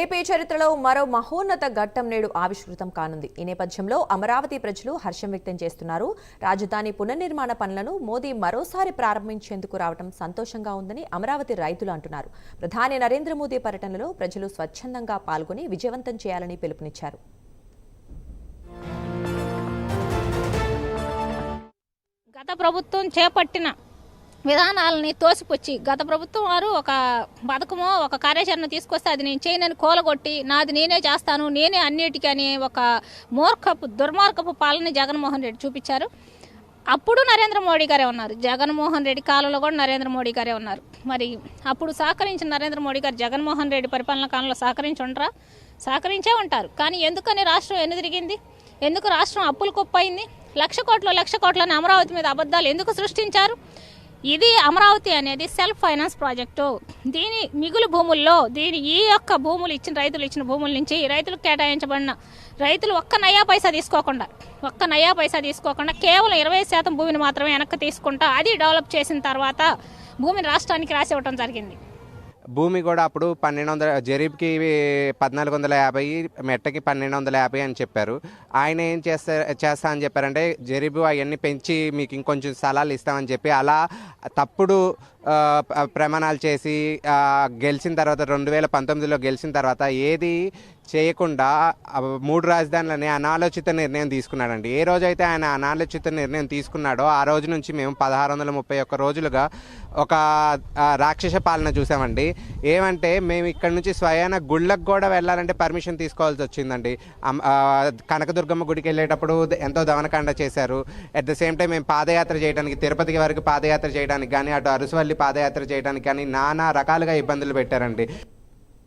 AP చరిత్రలో మరో మహోన్నత ఘట్టం నేడు ఆవిష్కృతం కానుంది. ఈ నేపథ్యంలో అమరావతి ప్రజలు హర్షం వ్యక్తం చేస్తున్నారు. రాజధాని పునర్నిర్మాణ పనులను మోదీ మరోసారి ప్రారంభించేందుకు రావడం సంతోషంగా ఉందని అమరావతి రైతులు అంటున్నారు. ప్రధాని నరేంద్ర మోదీ పర్యటనలో ప్రజలు స్వచ్ఛందంగా పాల్గొని విజయవంతం చేయాలని పిలుపునిచ్చారు. గత ప్రభుత్వం చేపట్టిన విధానాలని తోసిపుచ్చి గత ప్రభుత్వం వారు ఒక పథకమో ఒక కార్యాచరణ తీసుకొస్తే అది నేను చేయనని కోలగొట్టి నాది నేనే చేస్తాను నేనే అన్నిటికీ అనే ఒక మూర్ఖపు దుర్మార్గపు పాలన జగన్మోహన్ రెడ్డి చూపించారు. అప్పుడు నరేంద్ర మోడీ గారే ఉన్నారు. జగన్మోహన్ రెడ్డి కాలంలో కూడా నరేంద్ర మోడీ గారే ఉన్నారు. మరి అప్పుడు సహకరించిన నరేంద్ర మోడీ గారు జగన్మోహన్ రెడ్డి పరిపాలన కాలంలో సహకరించి ఉండరా? సహకరించే ఉంటారు. కానీ ఎందుకని రాష్ట్రం ఎన్ని తిరిగింది ఎందుకు రాష్ట్రం అప్పులు కుప్పైంది లక్ష కోట్లు లక్ష కోట్లని అమరావతి మీద అబద్ధాలు ఎందుకు సృష్టించారు? ఇది అమరావతి అనేది సెల్ఫ్ ఫైనాన్స్ ప్రాజెక్టు. దీని మిగులు భూముల్లో దీని ఈ యొక్క భూములు ఇచ్చిన రైతులు ఇచ్చిన భూముల నుంచి రైతులకు కేటాయించబడిన రైతులు ఒక్క నయా పైసా తీసుకోకుండా ఒక్క నయా పైసా తీసుకోకుండా కేవలం ఇరవై శాతం భూమిని మాత్రమే వెనక్కి తీసుకుంటా అది డెవలప్ చేసిన తర్వాత భూమిని రాష్ట్రానికి రాసి ఇవ్వడం జరిగింది. భూమి కూడా అప్పుడు పన్నెండు వందల జరీబ్కి పద్నాలుగు వందల యాభై మెట్టకి పన్నెండు వందల యాభై అని చెప్పారు. ఆయన ఏం చేస్తా చేస్తా అని చెప్పారంటే జరీబు అవన్నీ పెంచి మీకు ఇంకొంచెం స్థలాలు ఇస్తామని చెప్పి అలా తప్పుడు ప్రమాణాలు చేసి గెలిచిన తర్వాత రెండు వేల పంతొమ్మిదిలో గెలిచిన తర్వాత ఏది చేయకుండా మూడు రాజధానులని అనాలోచిత నిర్ణయం తీసుకున్నాడండి. ఏ రోజైతే ఆయన అనాలోచిత నిర్ణయం తీసుకున్నాడో ఆ రోజు నుంచి మేము పదహారు వందల ముప్పై ఒక్క రోజులుగా ఒక రాక్షస పాలన చూసామండి. ఏమంటే మేము ఇక్కడ నుంచి స్వయాన గుళ్ళకు కూడా వెళ్ళాలంటే పర్మిషన్ తీసుకోవాల్సి వచ్చిందండి. కనకదుర్గమ్మ గుడికి వెళ్ళేటప్పుడు ఎంతో దమనకాండ చేశారు. అట్ ద సేమ్ టైం మేము పాదయాత్ర చేయడానికి తిరుపతికి వరకు పాదయాత్ర చేయడానికి కానీ అటు అరుసువల్లి పాదయాత్ర చేయడానికి కానీ నానా రకాలుగా ఇబ్బందులు పెట్టారండి.